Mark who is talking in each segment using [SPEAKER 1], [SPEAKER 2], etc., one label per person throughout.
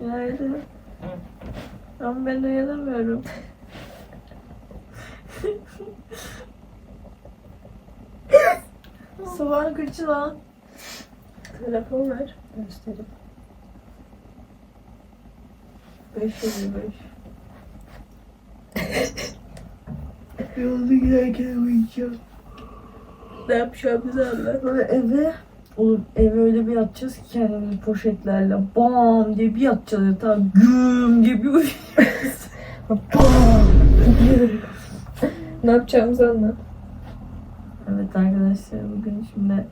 [SPEAKER 1] Günaydın. Ama ben uyanamıyorum. Sabah kaçı lan? Telefon ver.
[SPEAKER 2] Göstereyim.
[SPEAKER 1] 5.55 Yolda giderken uyuyacağım. Ne yapacağımızı anlat.
[SPEAKER 2] Eve Oğlum eve öyle bir yatacağız ki kendimizi poşetlerle bam diye bir yatacağız yatağa güm diye bir uyuyacağız. bam
[SPEAKER 1] Ne yapacağımızı anlat.
[SPEAKER 2] Evet arkadaşlar bugün şimdi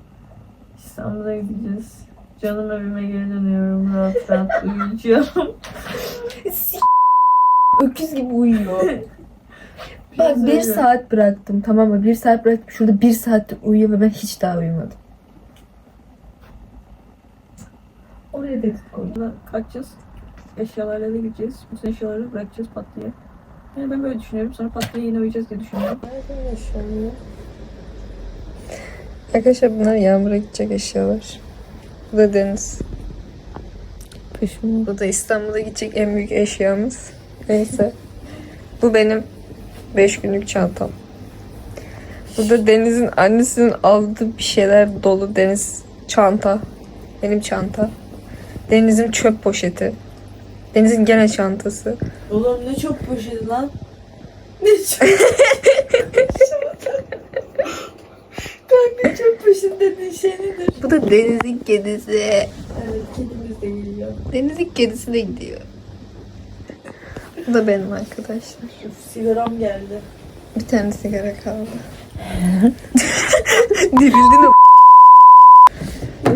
[SPEAKER 2] İstanbul'a gideceğiz. Canım evime geri dönüyorum. Rahat rahat uyuyacağım.
[SPEAKER 1] Öküz gibi uyuyor.
[SPEAKER 2] Biraz
[SPEAKER 1] Bak bir
[SPEAKER 2] öyle.
[SPEAKER 1] saat bıraktım tamam mı? Bir saat bıraktım. Şurada bir saattir uyuyor ve ben hiç daha uyumadım.
[SPEAKER 2] Oraya tehdit koydum.
[SPEAKER 1] Kalkacağız. Eşyalarla da gideceğiz. Bütün eşyaları bırakacağız pat diye. Yani ben böyle düşünüyorum. Sonra pat diye yine uyuyacağız diye düşünüyorum.
[SPEAKER 3] Arkadaşlar bunlar yağmura gidecek eşyalar. Bu da deniz. Bu da İstanbul'a gidecek en büyük eşyamız. Neyse. Bu benim 5 günlük çantam. Bu da Deniz'in annesinin aldığı bir şeyler dolu Deniz çanta. Benim çanta. Deniz'in çöp poşeti. Deniz'in gene çantası.
[SPEAKER 2] Oğlum ne çok poşeti lan. Ne çok Kanka çok poşet dediğin şey nedir?
[SPEAKER 3] Bu da Deniz'in kedisi.
[SPEAKER 2] Evet kedimiz de geliyor.
[SPEAKER 3] Deniz'in kedisi de gidiyor. Bu da benim arkadaşlar.
[SPEAKER 2] Üf, sigaram geldi.
[SPEAKER 3] Bir tane sigara kaldı. Dirildin o.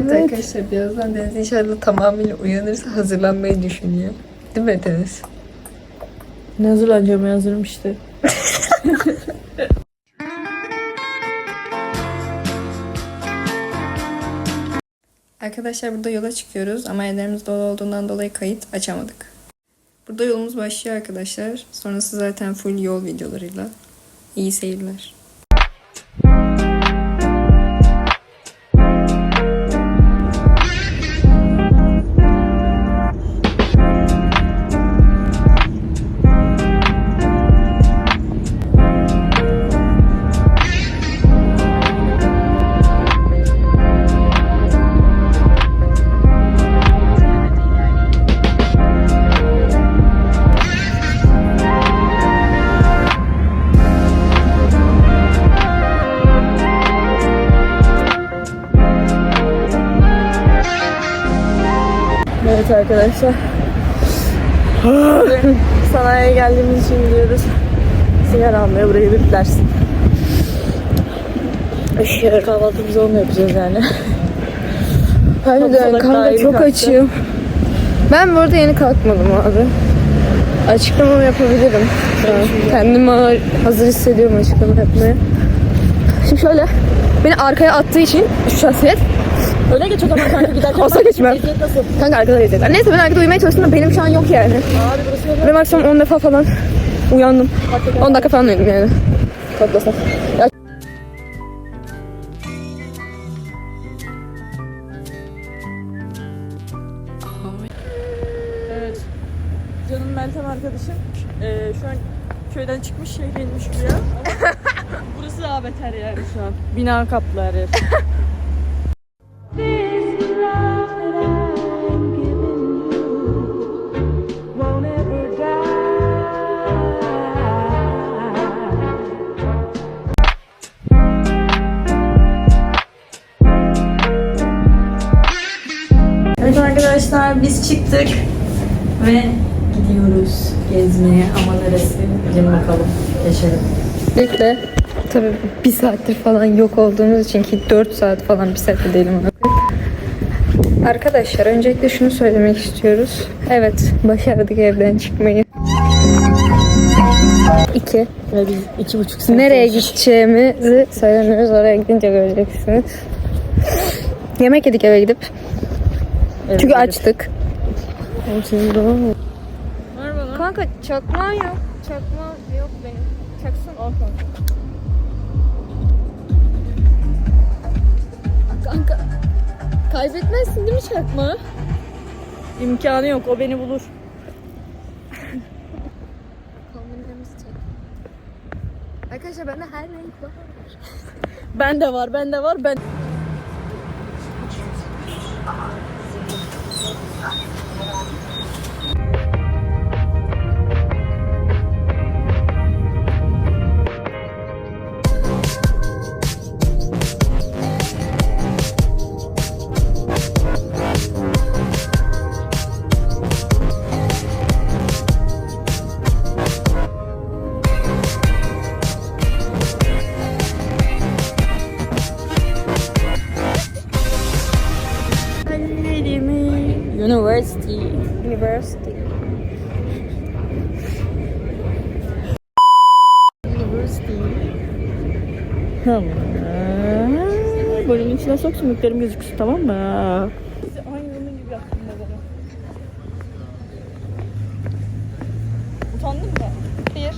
[SPEAKER 3] Evet. Arkadaşlar birazdan Deniz inşallah tamamıyla uyanırsa hazırlanmayı düşünüyor. Değil mi Deniz?
[SPEAKER 2] Ne hazırlanacağım hazırım işte.
[SPEAKER 3] Arkadaşlar burada yola çıkıyoruz ama ellerimiz dolu olduğundan dolayı kayıt açamadık. Burada yolumuz başlıyor arkadaşlar. Sonrası zaten full yol videolarıyla. İyi seyirler.
[SPEAKER 2] Evet arkadaşlar. Bugün sanayiye geldiğimiz için gidiyoruz. Sigara almaya burayı biplersin. Işığı kahvaltımızı onunla yapacağız yani. Salak daha
[SPEAKER 3] kanka çok
[SPEAKER 2] kalktı.
[SPEAKER 3] açığım. Ben bu arada yeni kalkmadım abi. Açıklamamı yapabilirim. an. Kendimi hazır hissediyorum açıklama yapmaya. Şimdi şöyle beni arkaya attığı için şu şahsiyet
[SPEAKER 2] Öyle geç o zaman kanka giderken.
[SPEAKER 3] Olsa geçmem.
[SPEAKER 2] Eziyet nasıl?
[SPEAKER 3] kanka arkada izlediler. Neyse ben arkada uyumaya çalıştım da benim şu an yok yani.
[SPEAKER 2] Abi burası öyle.
[SPEAKER 3] Ve maksimum 10 defa falan uyandım. 10 dakika falan uyudum yani. Toplasam. Ya.
[SPEAKER 1] Canım Meltem arkadaşım eee, şu an köyden çıkmış şehre inmiş buraya. Ama burası daha beter yani şu an. Bina kaplı her yer.
[SPEAKER 2] arkadaşlar biz çıktık ve gidiyoruz gezmeye ama neresi? Gelin bakalım. Geçelim.
[SPEAKER 3] Bekle. Tabii bir saattir falan yok olduğumuz için ki 4 saat falan bir saatte değilim. Arkadaşlar öncelikle şunu söylemek istiyoruz. Evet başardık evden çıkmayı. İki.
[SPEAKER 2] Ve biz iki buçuk saat
[SPEAKER 3] Nereye
[SPEAKER 2] olmuş.
[SPEAKER 3] gideceğimizi söylemiyoruz. Oraya gidince göreceksiniz. Yemek yedik eve gidip.
[SPEAKER 2] Evet,
[SPEAKER 3] Çünkü açtık.
[SPEAKER 2] Var mı?
[SPEAKER 3] Kanka çakmağın yok. Çakmağın yok benim. Çaksın. Kanka kaybetmezsin değil mi çakmağı?
[SPEAKER 1] İmkanı yok. O beni bulur.
[SPEAKER 3] Arkadaşlar bende her renk var.
[SPEAKER 1] Ben de var. Ben de var. Ben Tamam. Bölümün içine sok sümüklerim gözüksün tamam mı? Aynı onun gibi yaptın bana. Utandın mı? Hayır.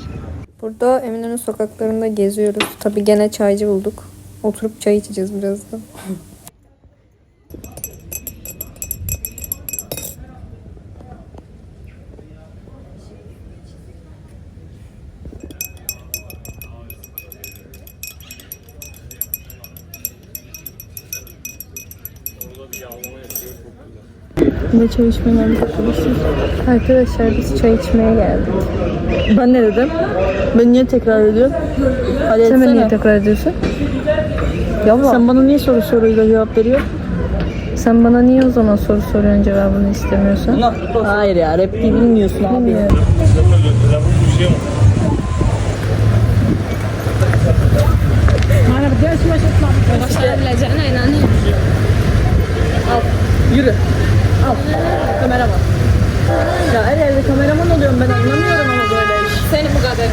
[SPEAKER 3] Burada Eminönü sokaklarında geziyoruz. Tabii gene çaycı bulduk. Oturup çay içeceğiz birazdan.
[SPEAKER 1] Ne çay içmeye geldik arkadaşlar?
[SPEAKER 3] Arkadaşlar biz çay içmeye geldik.
[SPEAKER 1] Ben ne dedim? Ben niye tekrar ediyorum? Hadi
[SPEAKER 3] Sen beni niye tekrar ediyorsun? Yavrum sen,
[SPEAKER 1] bana niye soru soruyla cevap veriyorsun?
[SPEAKER 3] sen bana niye o zaman soru soruyorsun cevabını istemiyorsun?
[SPEAKER 1] Hayır ya repliği bilmiyorsun abi.
[SPEAKER 3] Başarabileceğine inanıyorum.
[SPEAKER 1] Yürü. Al. Kameraman. Ya her yerde kameraman oluyorum ben anlamıyorum ama böyle iş.
[SPEAKER 3] Senin bu kadar.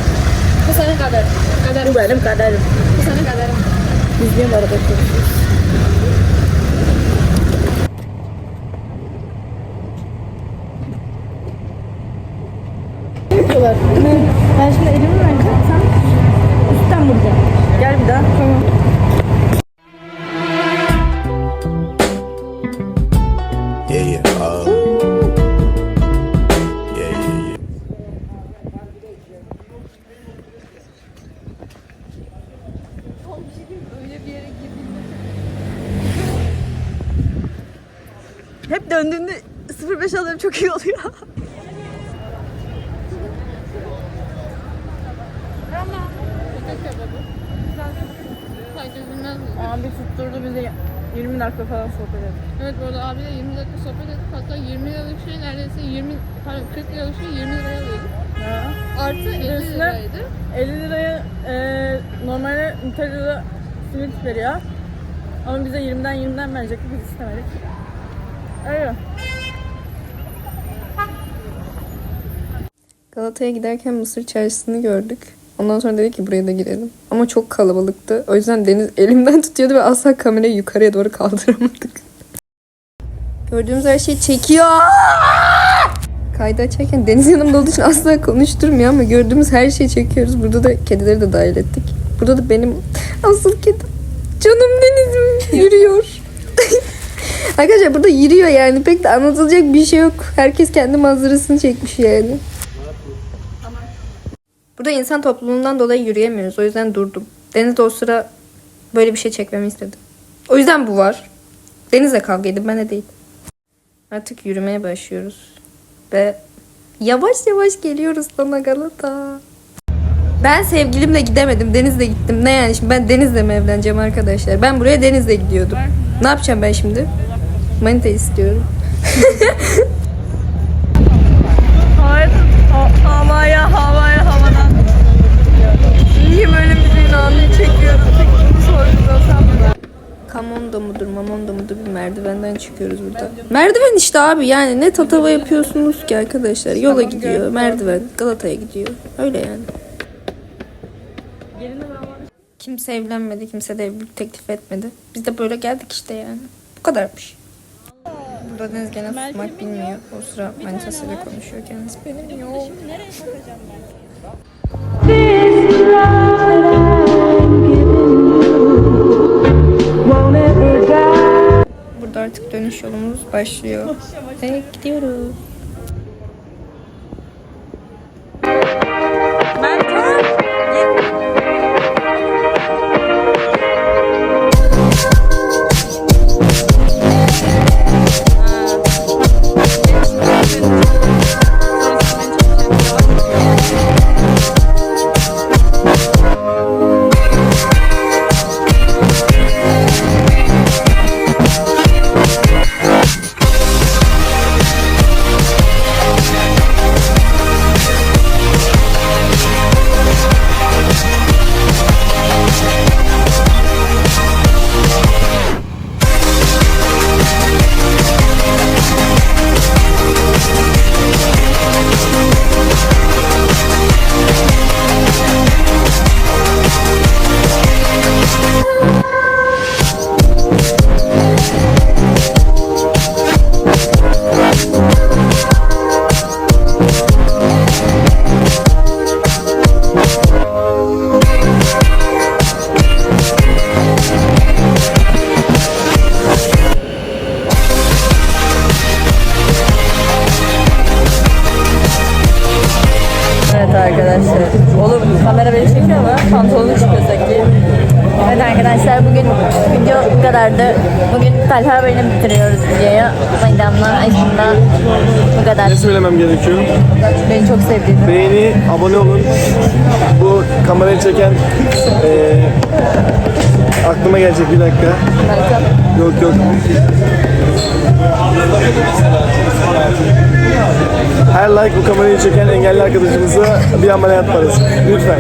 [SPEAKER 3] Bu senin kadar. Kaderim.
[SPEAKER 1] Bu benim kaderim.
[SPEAKER 3] Bu senin kaderim.
[SPEAKER 1] Biz niye arada konuşuyoruz? Yapıyorlar. Ben şimdi elimi vereceğim. Sen üstten vuracaksın. Gel bir daha. Tamam. Çok iyi oluyor. Abi tutturdu bizi 20 dakika falan sohbet ettik.
[SPEAKER 4] Evet bu arada abiyle 20 dakika sohbet ettik. Hatta 20 liralık şey neredeyse 20, pardon 40 liralık şey 20 liraya alıyorduk. Artı 50
[SPEAKER 1] Üstüne-
[SPEAKER 4] liraydı.
[SPEAKER 1] 50 liraya e, normalde Nutella'da simit veriyor. Ama bize 20'den 20'den verecekti biz istemedik.
[SPEAKER 3] Galata'ya giderken Mısır çarşısını gördük. Ondan sonra dedik ki buraya da girelim. Ama çok kalabalıktı. O yüzden Deniz elimden tutuyordu ve asla kamerayı yukarıya doğru kaldıramadık. Gördüğümüz her şeyi çekiyor. Kaydı açarken Deniz yanımda olduğu için asla konuşturmuyor ama gördüğümüz her şeyi çekiyoruz. Burada da kedileri de dahil ettik. Burada da benim asıl kedim. Canım Deniz'im yürüyor. Arkadaşlar burada yürüyor yani. Pek de anlatılacak bir şey yok. Herkes kendi manzarasını çekmiş yani. Burada insan topluluğundan dolayı yürüyemiyoruz. O yüzden durdum. Deniz de o sıra böyle bir şey çekmemi istedi. O yüzden bu var. Deniz'le kavga edin, ben de değil. Artık yürümeye başlıyoruz. Ve yavaş yavaş geliyoruz sana Galata. Ben sevgilimle gidemedim. Deniz'le gittim. Ne yani şimdi ben Deniz'le mi evleneceğim arkadaşlar? Ben buraya Deniz'le gidiyordum. Ne yapacağım ben şimdi? Manita istiyorum. Mamondo mudur bir merdivenden çıkıyoruz burada. Merdiven işte abi yani ne tatava yapıyorsunuz ki arkadaşlar. Yola gidiyor, merdiven, Galata'ya gidiyor. Öyle yani. Kimse evlenmedi, kimse de evlilik teklif etmedi. Biz de böyle geldik işte yani. Bu kadarmış. Burada Deniz gene susmak bilmiyor. O sıra manitasıyla konuşuyor kendisi. Benim yok. Burada artık dönüş yolumuz başlıyor. Ve gidiyoruz.
[SPEAKER 5] Beni çekiyor ama pantolonu çıkıyor sanki.
[SPEAKER 1] Evet arkadaşlar bugün video bu kadardı. Bugün Talha Bey'le bitiriyoruz videoyu. Maydamla aşkında bu kadar.
[SPEAKER 6] Ne söylemem gerekiyor?
[SPEAKER 5] Beni çok sevdiğini.
[SPEAKER 6] Beğeni, abone olun. Bu kamerayı çeken eee aklıma gelecek bir dakika. Yok yok. Her like bu kamerayı çeken engelli arkadaşımıza bir ameliyat parası. Lütfen.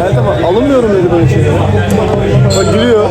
[SPEAKER 6] Ben tamam alınmıyorum dedi böyle şey. Bak gülüyor.